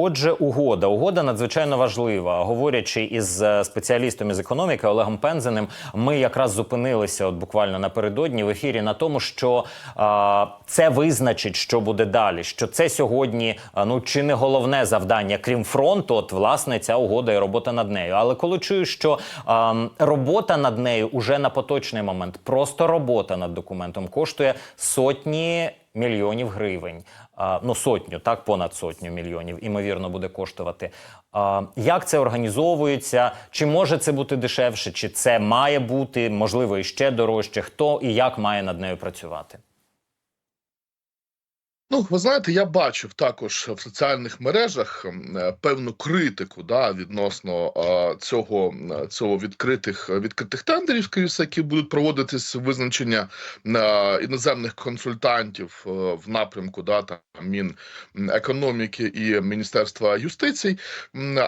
Отже, угода. Угода надзвичайно важлива. Говорячи із е, спеціалістом із економіки Олегом Пензеним, ми якраз зупинилися от буквально напередодні в ефірі на тому, що а, це визначить, що буде далі. Що це сьогодні а, ну чи не головне завдання, крім фронту, от власне ця угода і робота над нею. Але коли чую, що а, робота над нею уже на поточний момент, просто робота над документом коштує сотні мільйонів гривень. Ну, сотню, так, понад сотню мільйонів, імовірно, буде коштувати. Як це організовується? Чи може це бути дешевше, чи це має бути, можливо, і ще дорожче? Хто і як має над нею працювати? Ну, ви знаєте, я бачив також в соціальних мережах е, певну критику да, відносно е, цього, е, цього відкритих відкритих тендерів, скоріше, які будуть проводитись визначення е, іноземних консультантів е, в напрямку да, там, Мінекономіки і Міністерства юстиції.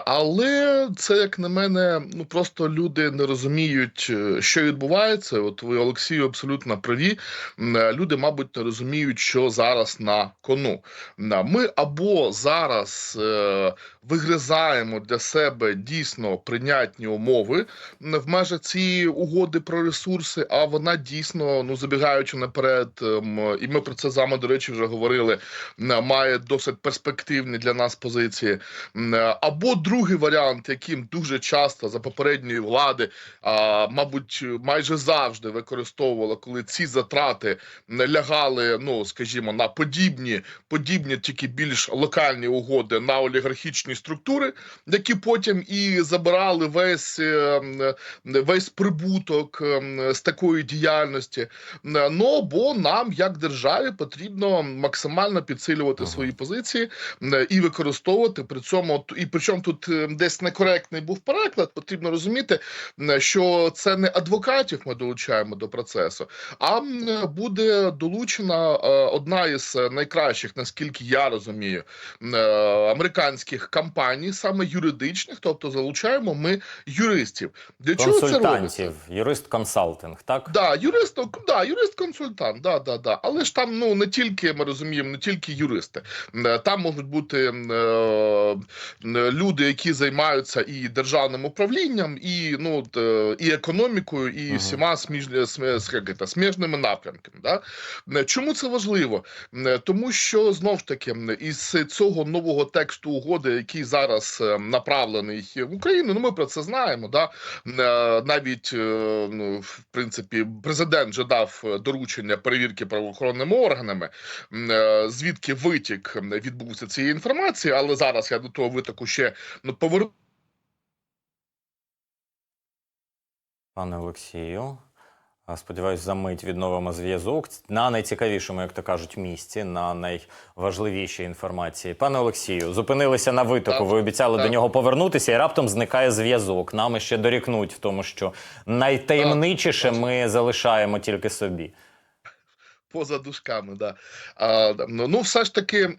Але це, як на мене, ну просто люди не розуміють, е, що відбувається. От ви, Олексію, абсолютно праві. Е, Люди, мабуть, не розуміють, що зараз на кону. Ми або зараз е, вигризаємо для себе дійсно прийнятні умови в межах цієї угоди про ресурси, а вона дійсно, ну забігаючи наперед, ем, і ми про це з вами, до речі, вже говорили. М, Має досить перспективні для нас позиції. Е, Або другий варіант, яким дуже часто за попередньої влади, мабуть, майже завжди використовувала, коли ці затрати лягали, ну скажімо, на подібні, подібні тільки більш локальні угоди на олігархічні структури, які потім і забирали весь, е, весь прибуток з такої діяльності. Е, Ну бо нам, як державі, потрібно максимально підсилювати Ага. свої позиції е, і використовувати при цьому і причому тут е, десь некоректний був переклад. Потрібно розуміти, е, що це не адвокатів ми долучаємо до процесу, а буде долучена одна із найкращих, наскільки я розумію, американських компаній, саме юридичних, тобто залучаємо ми юристів. Для чого це робиться? Консультантів, юрист-консалтинг, так? Да, юрист, да, юрист-консультант, да, да, да. Але ж там ну не тільки ми розуміємо, не тільки юристи. Е, Там можуть бути е, люди, які займаються і державним управлінням, і ну е, і економікою, і Ага. всіма сміж, см- сміжними напрямками. Да? Чому це важливо? Тому що знов ж таки із цього нового тексту угоди, який зараз направлений в Україну, ну ми про це знаємо. Да? Навіть ну, в принципі президент вже дав доручення перевірки правоохоронними органами, е, звідки витік м, відбувся цієї інформації, але зараз я до того витоку ще ну поверну. Пане Олексію. а, Сподіваюсь, за мить відновимо зв'язок на найцікавішому, як то кажуть, місці, на найважливішій інформації. Пане Олексію, зупинилися на витоку. Ви обіцяли так. до нього повернутися, і раптом зникає зв'язок. Нам ще дорікнуть в тому, що найтаємничіше ми залишаємо тільки собі. Поза дужками, да. А, ну, ну, все ж таки,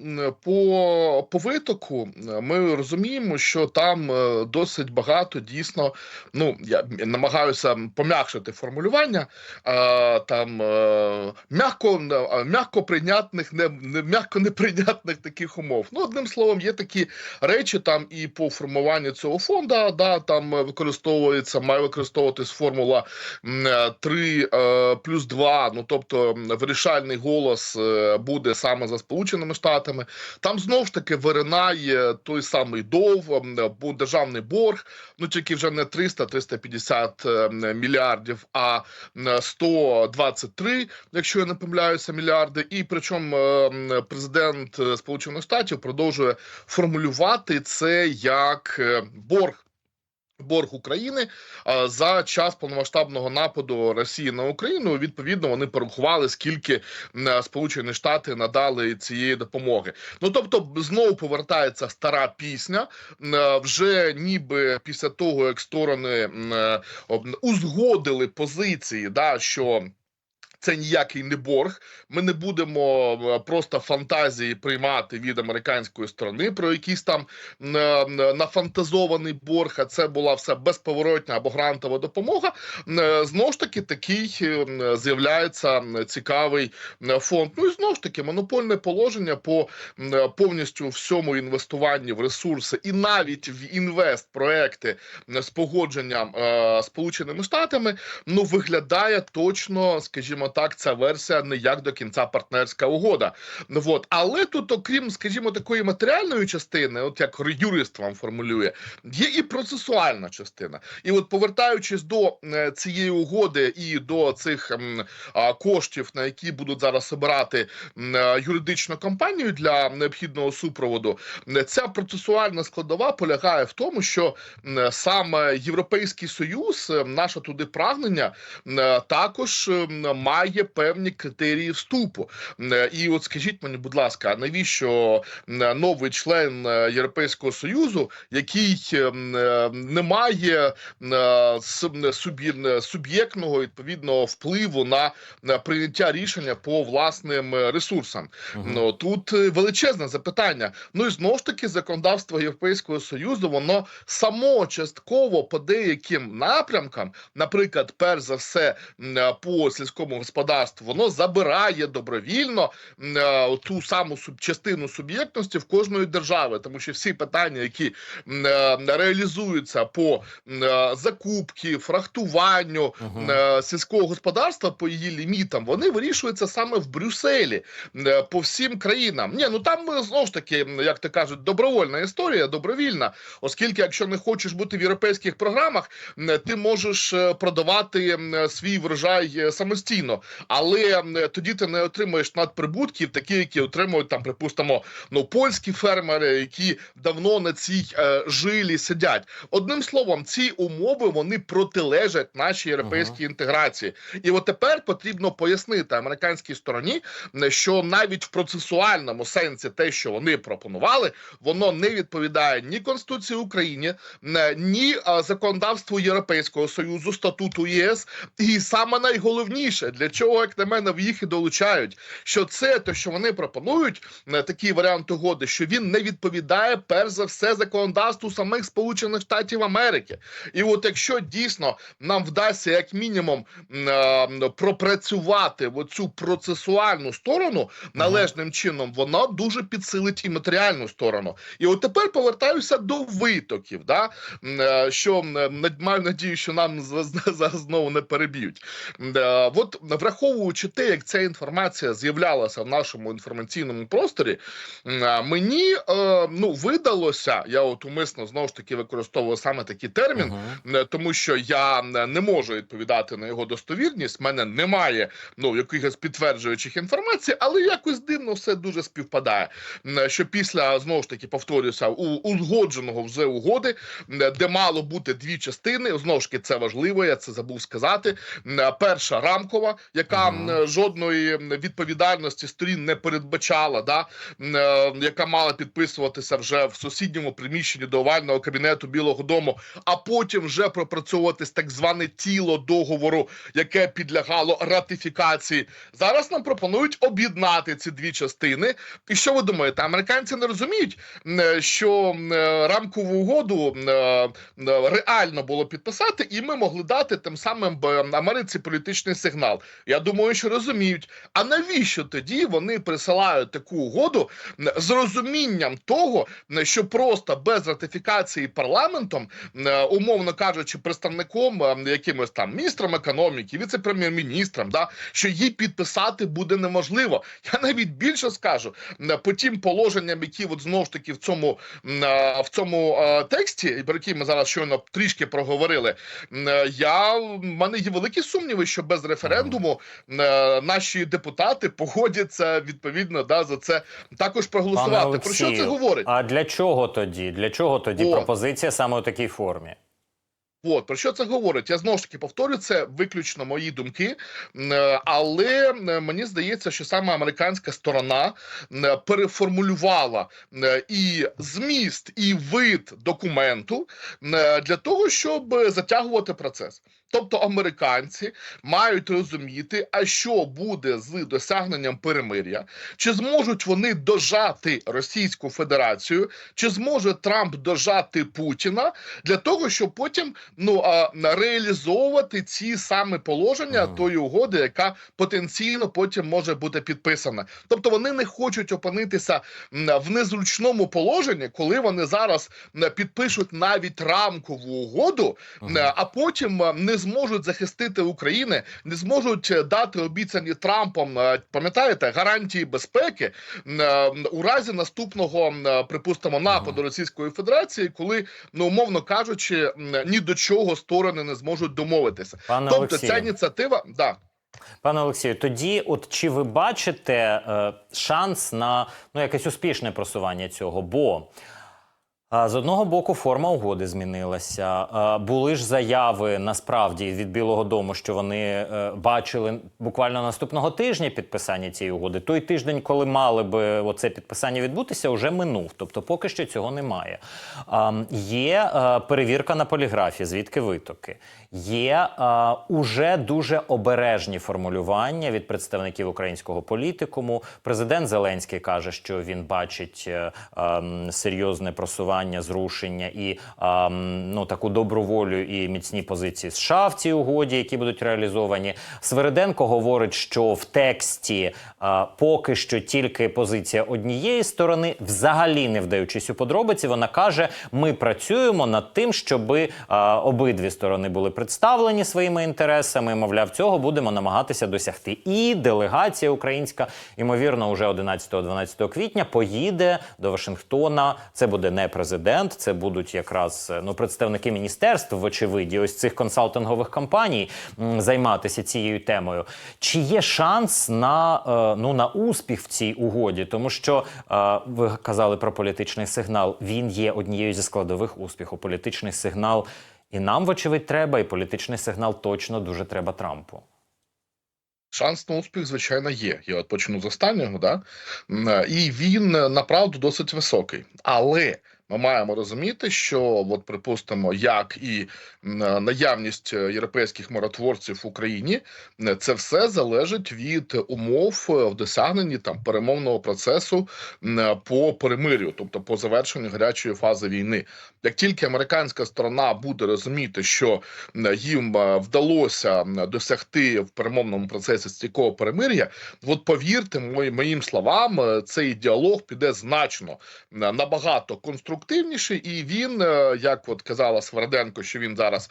по, по витоку ми розуміємо, що там е, досить багато дійсно. Ну, я намагаюся пом'якшити формулювання, а, там е, м'яко, е, м'яко прийнятних, не, м'яко неприйнятних таких умов. Ну, одним словом, є такі речі там і по формуванню цього фонду, да, там е, використовується, має використовуватись формула е, 3 е, плюс 2, ну тобто м, вирішальний голос е, буде саме за Сполученими Штатами. Там знов ж таки виринає той самий дов, державний борг, ну тільки вже не 300-350 е, мільярдів, а м, 123, якщо я не помиляюся, мільярди. І причому е, президент Сполучених Штатів продовжує формулювати це як борг. Борг України за час повномасштабного нападу Росії на Україну. Відповідно, вони порахували, скільки е, Сполучені Штати надали цієї допомоги. Ну тобто, знову повертається стара пісня. е, Вже ніби після того, як сторони е, узгодили позиції, да що. Це ніякий не борг. Ми не будемо е, просто фантазії приймати від американської сторони про якийсь там е, нафантазований борг. А це була все безповоротня або грантова допомога. Е, Знову ж таки, такий з'являється цікавий фонд. Ну і знову ж таки, монопольне положення по повністю всьому інвестуванні в ресурси і навіть в інвест-проекти е, з погодженням Сполученими Штатами, ну виглядає точно, скажімо так, ця версія не як до кінця партнерська угода. Ну от, але тут, окрім, скажімо, такої матеріальної частини, от як юрист вам формулює, є і процесуальна частина. І от повертаючись до е, цієї угоди і до цих коштів, на які будуть зараз обирати е, юридичну компанію для необхідного супроводу, м, ця процесуальна складова полягає в тому, що саме Європейський Союз, е, наше туди прагнення, е, також м, має певні критерії вступу. Е, І от скажіть мені, будь ласка, навіщо новий член е, Європейського Союзу, який е, не має е, суб'єктного відповідного впливу на, прийняття рішення по власним е, ресурсам? Ну тут е, величезне запитання. Ну і знову ж таки, законодавство Європейського союзу воно само частково по деяким напрямкам, наприклад, перш за все е, по сільському господарству, воно забирає добровільно е, ту саму суб- частину суб'єктності в кожної держави, тому що всі питання, які е, реалізуються по е, закупки, фрахтуванню е, сільського господарства по її лімітам, вони вирішуються саме в Брюсселі е, по всім країнам. Ні, ну там е, знову ж таки, як то кажуть, добровольна історія, добровільна, оскільки якщо не хочеш бути в європейських програмах, м, ти можеш е, продавати свій врожай е, самостійно, але тоді ти не отримуєш надприбутків, такі, які отримують там, припустимо, ну польські фермери, які давно на цій е, жилі сидять. Одним словом, ці умови вони протилежать нашій європейській інтеграції. І от тепер потрібно пояснити американській стороні, що навіть в процесуальному сенсі те, що вони пропонували, воно не відповідає ні Конституції України, ні законодавству Європейського союзу, статуту ЄС. І саме найголовніше, для чого, як на мене, в їх і долучають, що це те, що вони пропонують, такий варіант угоди, що він не відповідає перш за все законодавству самих Сполучених Штатів Америки. І от якщо дійсно нам вдасться як мінімум е, пропрацювати оцю процесуальну сторону належним чином, вона дуже підсилить і матеріальну сторону. І от тепер повертаюся до витоків, да? е, що маю надію, що нам зараз знову не переб'ють. Е, От враховуючи те, як ця інформація з'являлася в нашому інформаційному просторі, е, мені е, ну видалося, я от умисно знову ж таки використовую саме такий термін, Мгм. не- тому що я не можу відповідати на його достовірність. в мене немає ну якихось підтверджуючих інформацій, але якось дивно все дуже співпадає. Що після знову ж таки повторюся у узгодженого вже угоди, де мало бути дві частини. Знову ж таки, це важливо. Я це забув сказати. Перша рамкова, яка Мгм. м, жодної відповідальності сторін не передбачала, да е, яка мала підписуватися вже в сусідньому приміщенні до овального кабінету Білого Дому, а потім вже пропрацьовуватись так зване тіло договору, яке підлягало ратифікації. Зараз нам пропонують об'єднати ці дві частини. І що ви думаєте? Американці не розуміють, е, що е, рамкову угоду реально було підписати, і ми могли дати тим самим Америці політичний сигнал. Я думаю, що розуміють. А навіщо тоді вони присилають таку угоду з розумінням того, що просто без ратифікації парламентом, е, умовно кажучи, представником е, якимось там міністром економіки, віце-прем'єр-міністром, да, що її підписати буде неможливо. Я навіть більше скажу м, по тим положенням, які от знову ж таки в цьому е, в цьому е, тексті, про який ми зараз щойно трішки проговорили. е, Я в мене є великі сумніви, що без референдуму е, наші депутати погодяться відповідно да за це також проголосувати. Пане Про що це говорить? А для чого тоді? Для чого тоді О. пропозиція саме у такій формі? От про що це говорить? Я знову ж таки повторю це виключно мої думки, е, але е, мені здається, що саме американська сторона переформулювала і зміст, і вид документу для того, щоб затягувати процес. Тобто американці мають розуміти, а що буде з досягненням перемиря, чи зможуть вони дожати Російську Федерацію, чи зможе Трамп дожати Путіна для того, щоб потім ну а, реалізовувати ці саме положення Ага. тої угоди, яка потенційно потім може бути підписана. Тобто вони не хочуть опинитися в незручному положенні, коли вони зараз підпишуть навіть рамкову угоду. Е, а потім не зможуть захистити України, не зможуть е, дати обіцяні Трампом, е, пам'ятаєте, гарантії безпеки е, у разі наступного, припустимо, нападу Російської Федерації, коли ну умовно кажучи, ні до чого сторони не зможуть домовитися. Пане тобто Олексію. ця ініціатива, да. Пане Олексію, тоді, от чи ви бачите е, шанс на ну якесь успішне просування цього? Бо з одного боку форма угоди змінилася. Були ж заяви насправді від Білого Дому, що вони е, бачили буквально наступного тижня підписання цієї угоди. Той тиждень, коли мали би оце підписання відбутися, вже минув. Тобто, поки що цього немає. Є е, перевірка на поліграфі, звідки витоки. Є е, уже дуже обережні формулювання від представників українського політикуму. Президент Зеленський каже, що він бачить ем, серйозне просування, зрушення і ну таку добру волю і міцні позиції США в цій угоді, які будуть реалізовані. Свериденко говорить, що в тексті поки що тільки позиція однієї сторони, взагалі не вдаючись у подробиці, вона каже: ми працюємо над тим, щоб обидві сторони були представлені своїми інтересами. Мовляв, цього будемо намагатися досягти. І делегація українська, ймовірно, уже 11-12 квітня поїде до Вашингтона. Це буде не президент, це будуть якраз е, ну представники міністерств, вочевидь, і ось цих консалтингових компаній займатися цією темою. Чи є шанс на, е, ну, на успіх в цій угоді? Тому що е, ви казали про політичний сигнал. Він є однією зі складових успіху. Політичний сигнал і нам, вочевидь, треба, і політичний сигнал точно дуже треба Трампу. Шанс на успіх, звичайно, є. Я от почну з останнього, да? І він направду досить високий. Але ми маємо розуміти, що, от, припустимо, як і наявність європейських миротворців в Україні, це все залежить від умов в досягненні там перемовного процесу по перемир'ю, тобто по завершенню гарячої фази війни. Як тільки американська сторона буде розуміти, що їм е, вдалося досягти в перемовному процесі стійкого перемир'я, от повірте моїм словам, е, цей діалог піде значно е, набагато конструктивніше, і він, е, як от казала Сверденко, що він зараз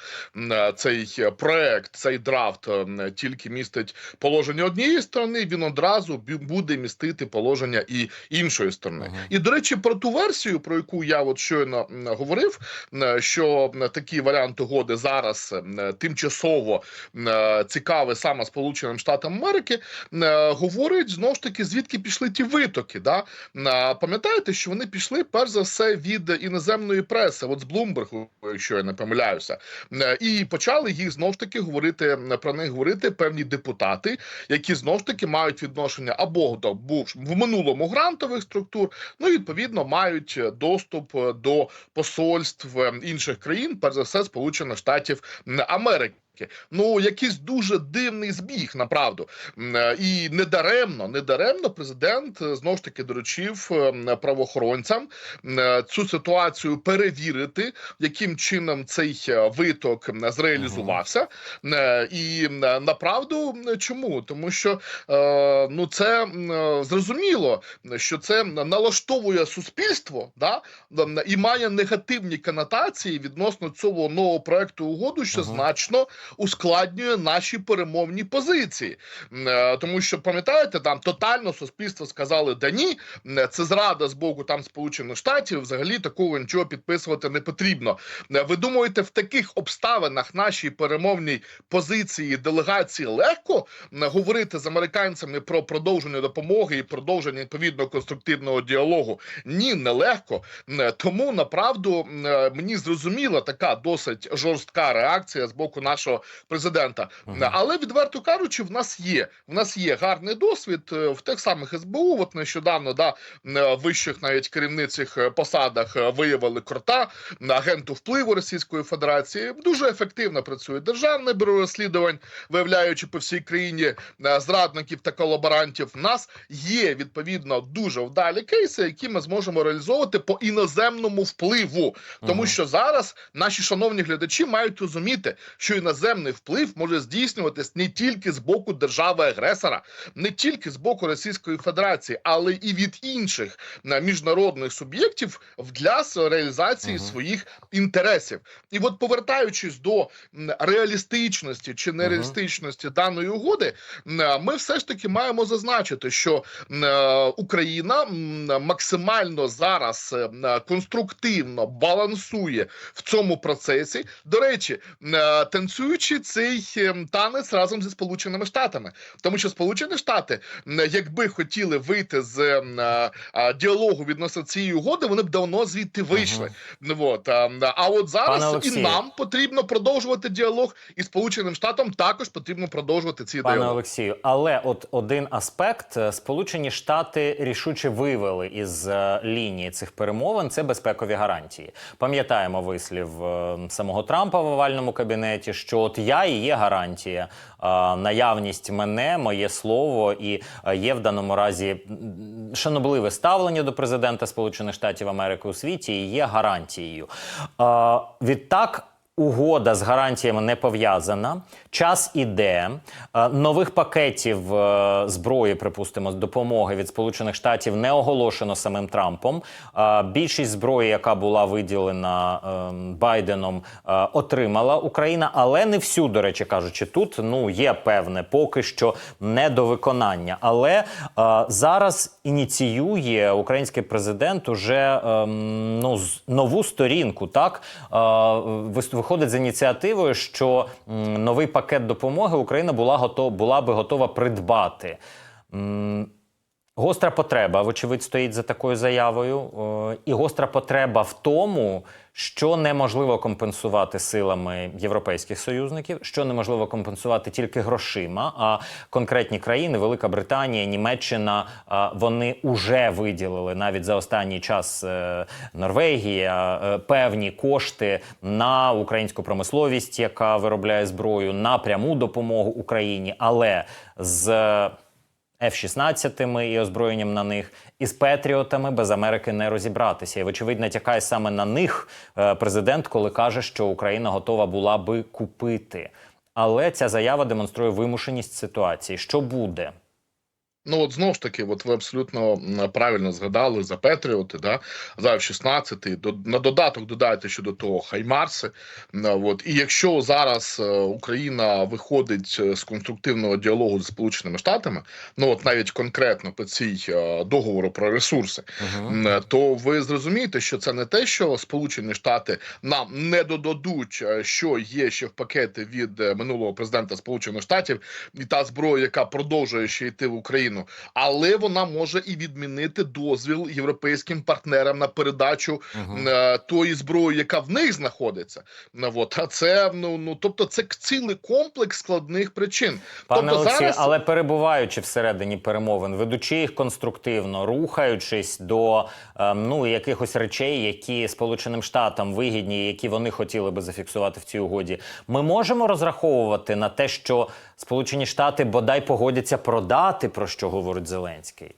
е, цей е, проект, цей драфт тільки містить положення однієї сторони, він одразу буде містити положення і іншої сторони. Ага. І до речі, про ту версію, про яку я от щойно говорив, що такий варіант угоди зараз тимчасово м, е, цікавий саме Сполученим Штатам Америки, говорить знову ж таки, звідки пішли ті витоки. Да? Пам'ятаєте, що вони пішли перш за все від іноземної преси, от з Блумбергу, якщо я не помиляюся, е, і почали їх знову ж таки говорити про них говорити певні депутати, які знову ж таки мають відношення або до був в минулому грантових структур, ну і відповідно мають е, доступ е, до посольств е, інших країн, перш за все, Сполучених Штатів м, Америки. Ну, якийсь дуже дивний збіг, направду. Е, І недаремно, недаремно президент е, знову ж таки доручив е, правоохоронцям цю ситуацію перевірити, яким чином цей виток зреалізувався. І направду чому? Тому що ну це зрозуміло, що це налаштовує суспільство, да, і має негативні конотації відносно цього нового проекту угоду, що значно ускладнює наші перемовні позиції. Е, Тому що пам'ятаєте, там тотально суспільство сказали, да ні, це зрада з боку там Сполучених Штатів. Взагалі такого нічого підписувати не потрібно. Е, Ви думаєте, в таких обставинах нашій перемовній позиції делегації легко говорити з американцями про продовження допомоги і продовження відповідно конструктивного діалогу? Ні, нелегко. Тому направду е, мені зрозуміла така досить жорстка реакція з боку нашого президента. Але відверто кажучи, в нас є в нас є гарний досвід е, в тих самих СБУ. От нещодавно да е, вищих навіть керівничих е, посадах виявили крота агенту впливу Російської Федерації. Дуже ефективно працює державне бюро розслідувань, виявляючи по всій країні зрадників та колаборантів. У нас є відповідно дуже вдалі кейси, які ми зможемо реалізовувати по іноземному впливу, тому Мгм. що зараз наші шановні глядачі мають розуміти, що іноземний вплив може здійснюватись не тільки з боку держави-агресора, не тільки з боку Російської Федерації, але і від інших е, міжнародних суб'єктів для реалізації Мгм. своїх інтересів. І от повертаючись до реалістичності чи нереалістичності даної угоди, е, ми все ж таки маємо зазначити, що е, Україна максимально зараз конструктивно балансує в цьому процесі. До речі, м, е, цей е, танець разом зі Сполученими Штатами, тому що Сполучені Штати, якби хотіли вийти з м, е, е, діалогу відносно цієї угоди, вони б давно звідти вийшли. Ну, от, а, от Пане зараз і нам потрібно продовжувати діалог, і Сполученим Штатам також потрібно продовжувати ці Пане діалоги. Олексію, але от один аспект Е, Сполучені Штати рішуче вивели із е, лінії цих перемовин це безпекові гарантії. Пам'ятаємо вислів е, самого Трампа в овальному кабінеті, що от я і є гарантія, наявність мене, моє слово, і е, є в даному разі шанобливе ставлення до президента Сполучених Штатів Америки у світі і є гарантією. Відтак. Угода з гарантіями не пов'язана. Час іде. Е, Нових пакетів е, зброї, припустимо, допомоги від Сполучених Штатів не оголошено самим Трампом. Е, Більшість зброї, яка була виділена ем, Байденом, отримала Україна, але не всю, до речі кажучи, тут ну є певне поки що недовиконання. Але зараз ініціює український президент уже ем, ну, нову сторінку. Так е, вис- виходить з ініціативою, що новий пакет допомоги Україна була готова була би готова придбати. Гостра потреба, вочевидь, стоїть за такою заявою. Е, І гостра потреба в тому, що неможливо компенсувати силами європейських союзників, що неможливо компенсувати тільки грошима. А конкретні країни, Велика Британія, Німеччина, е, вони вже виділили навіть за останній час е, Норвегія певні кошти на українську промисловість, яка виробляє зброю, на пряму допомогу Україні, але з F-16 і озброєнням на них, і з Петріотами без Америки не розібратися. І, вочевидь, натякає саме на них е, президент, коли каже, що Україна готова була би купити. Але ця заява демонструє вимушеність ситуації. Що буде? Ну от знову ж таки, от ви абсолютно правильно згадали за Петріоти, да за F-16, до на додаток додайте щодо того Хаймарси. От і якщо зараз е, Україна виходить е, з конструктивного діалогу з Сполученими Штатами, ну от навіть конкретно по цій е, договору про ресурси. М, то ви зрозумієте, що це не те, що Сполучені Штати нам не додадуть, що є ще в пакети від минулого президента Сполучених Штатів, і та зброя, яка продовжує ще йти в Україну, але вона може і відмінити дозвіл європейським партнерам на передачу Угу. е, тої зброї, яка в них знаходиться. Ну, от, а це ну ну тобто це цілий комплекс складних причин. Пане тобто Олексію, зараз але перебуваючи всередині перемовин, ведучи їх конструктивно, рухаючись до ем, ну якихось речей, які Сполученим Штатам вигідні, які вони хотіли би зафіксувати в цій угоді, ми можемо розраховувати на те, що Сполучені Штати бодай погодяться продати, про що говорить Зеленський.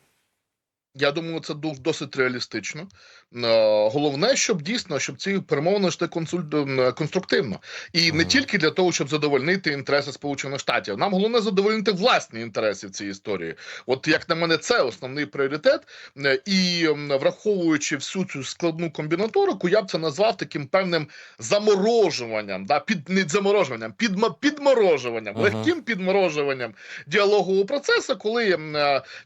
Я думаю, це досить реалістично. Е, Головне, щоб дійсно, щоб ці перемовини йшли е, конструктивно, і не тільки для того, щоб задовольнити інтереси Сполучених Штатів. Нам головне задовольнити власні інтереси в цій історії. От як на мене, це основний пріоритет. Е, І враховуючи всю цю складну комбінаторику, я б це назвав таким певним заморожуванням, да, під не заморожуванням, підма, підморожуванням, Мгм. легким підморожуванням діалогового процесу, коли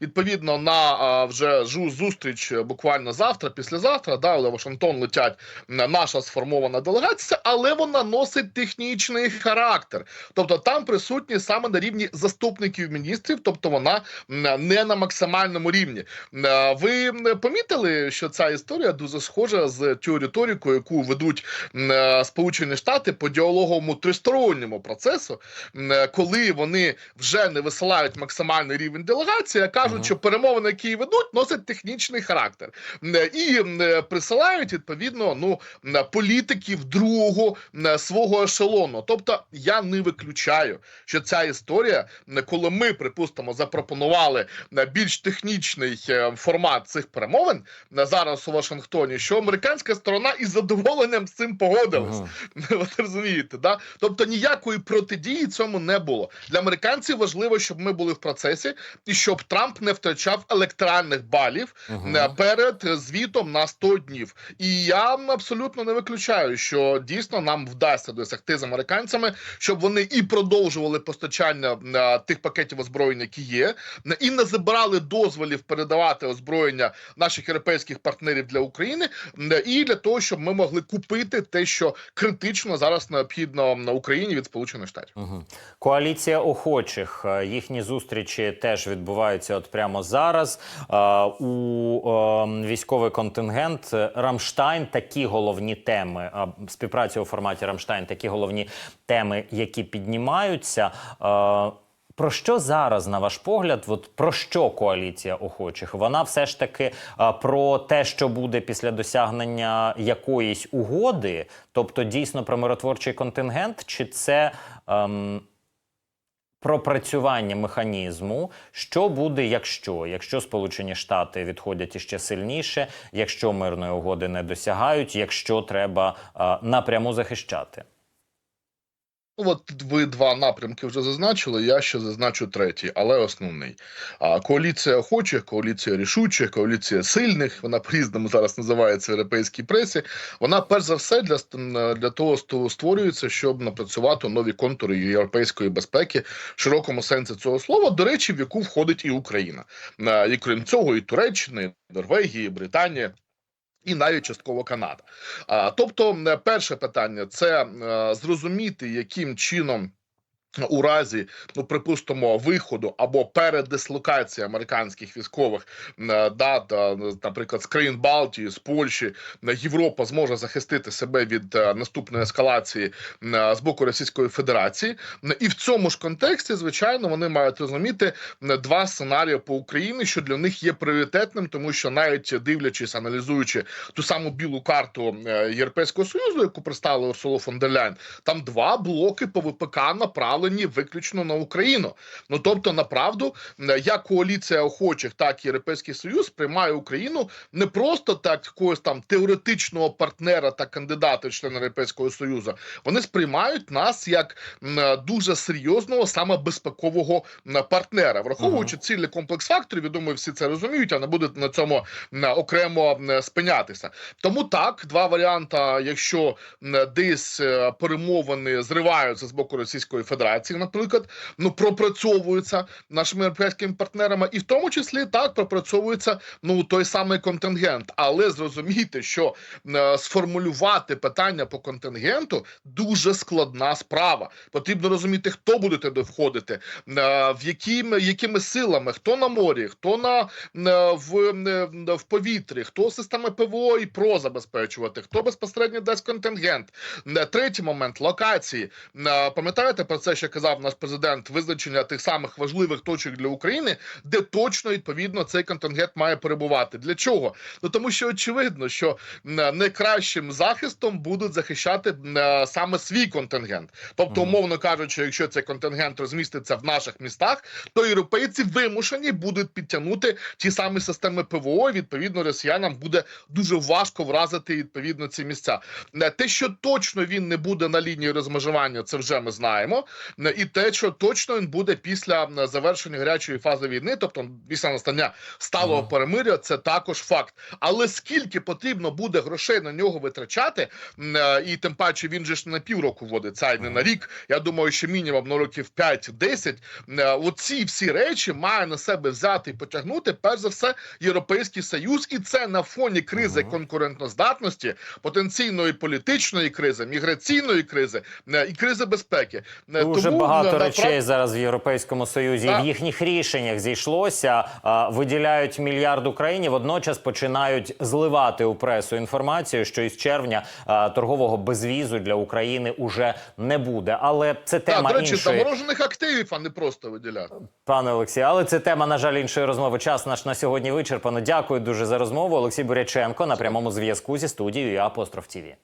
відповідно на вже жу зустріч буквально завтра, післязавтра. Завтра. Да, але Вашингтон летять наша сформована делегація, але вона носить технічний характер. Тобто там присутні саме на рівні заступників міністрів, тобто вона не на максимальному рівні. Ви помітили, що ця історія дуже схожа з тією риторикою, яку ведуть е, Сполучені Штати по діалоговому тристоронньому процесу, е, коли вони вже не висилають максимальний рівень делегації, а кажуть, що перемовини, які ведуть, носять технічний характер е, і присилають відповідно ну політиків другого свого ешелону. Тобто я не виключаю, що ця історія, коли ми припустимо запропонували е, більш технічний е, формат цих перемовин е, зараз у Вашингтоні, що американська сторона із задоволенням з цим погодилась. Мгм. Ви розумієте, да? Тобто ніякої протидії цьому не було. Для американців важливо, щоб ми були в процесі і щоб Трамп не втрачав електоральних балів е, перед е, звітом на 100 днів. І я абсолютно не виключаю, що дійсно нам вдасться досягти з американцями, щоб вони і продовжували постачання е, тих пакетів озброєння, які є, і не забирали дозволів передавати озброєння наших європейських партнерів для України, і для того, щоб ми могли купити те, що критично зараз необхідно на Україні від Сполучених Штатів. Мгм. Коаліція охочих. е, Їхні зустрічі теж відбуваються от прямо зараз. Е, У е, військовий контингент е, Рамштайн такі головні теми. е, Співпраця у форматі Рамштайн, такі головні теми, які піднімаються. Е, Про що зараз, на ваш погляд, от про що коаліція охочих? Вона все ж таки а, про те, що буде після досягнення якоїсь угоди, тобто дійсно про миротворчий контингент, чи це ем, пропрацювання механізму, що буде, якщо? Якщо Сполучені Штати відходять іще сильніше, якщо мирної угоди не досягають, якщо треба а, напряму захищати? Ну, От ви два напрямки вже зазначили. Я ще зазначу третій, але основний. А коаліція охочих, коаліція рішучих, коаліція сильних. Вона по-різному зараз називається в європейській пресі. Вона перш за все для для того ст- створюється, щоб напрацювати нові контури європейської безпеки в широкому сенсі цього слова. До речі, в яку входить і Україна, Е, і крім цього, і Туреччина, і Норвегія, і Британія. І навіть частково Канада. Тобто, перше питання це е, зрозуміти, яким чином. У разі, ну припустимо, виходу або передислокації американських військових, е, да, наприклад, з країн Балтії, з Польщі, е, Європа зможе захистити себе від е, наступної ескалації з боку Російської Федерації. І в цьому ж контексті, звичайно, вони мають розуміти два сценарії по Україні, що для них є пріоритетним, тому що навіть дивлячись, аналізуючи ту саму білу карту Європейського союзу, яку представила Урсула фон дер Ляйн, там два блоки по ВПК направлені виключно на Україну. Ну тобто, направду, як коаліція охочих, так і Європейський Союз сприймає Україну не просто так якогось там теоретичного партнера та кандидата в члени Європейського Союзу. Вони сприймають нас як дуже серйозного саме безпекового партнера, враховуючи цілий комплекс факторів. Я думаю, всі це розуміють, а не будуть на цьому окремо спинятися. Тому так, два варіанти, якщо десь е, перемовини зриваються з боку Російської Федерації, наприклад, ну пропрацьовуються нашими європейськими партнерами, і в тому числі так пропрацьовується ну той самий контингент. Але зрозумійте, що е, сформулювати питання по контингенту дуже складна справа. Потрібно розуміти, хто буде туди входити, е, в якими, якими силами, хто на морі, хто на е, в, е, в повітрі, хто системи ПВО і ПРО забезпечувати, хто безпосередньо дасть контингент. Е, Третій момент локації. Е, Пам'ятаєте про це, що казав наш президент, визначення тих самих важливих точок для України, де точно відповідно цей контингент має перебувати. Для чого? Ну тому що очевидно, що найкращим захистом будуть захищати е, саме свій контингент. Тобто, умовно кажучи, якщо цей контингент розміститься в наших містах, то європейці вимушені будуть підтягнути ті самі системи ПВО. і, Відповідно, росіянам буде дуже важко вразити відповідно ці місця. Е, Те, що точно він не буде на лінії розмежування, це вже ми знаємо. Е, і те, що точно він буде після завершення гарячої фази війни, тобто після настання сталого Мгм. перемиря, це також факт. Але скільки потрібно буде грошей на нього витрачати, е, і тим паче він же ж на півроку вводить, це й не на рік. Я думаю, що мінімум на років 5-10. Е, Оці всі речі має на себе взяти і потягнути перш за все європейський союз, і це на фоні кризи конкурентноздатності, потенційної політичної кризи, міграційної кризи і кризи безпеки. Е, Дуже Тому, багато на- речей зараз в Європейському Союзі Так. в їхніх рішеннях зійшлося. Виділяють мільярд Україні, водночас починають зливати у пресу інформацію, що із червня торгового безвізу для України уже не буде. Але це Так, тема до речі, іншої. заморожених активів, а не просто виділяти. Пане Олексію, але це тема, на жаль, іншої розмови. Час наш на сьогодні вичерпано. Дякую дуже за розмову. Олексій Буряченко на прямому зв'язку зі студією «Апостроф ТІВІ».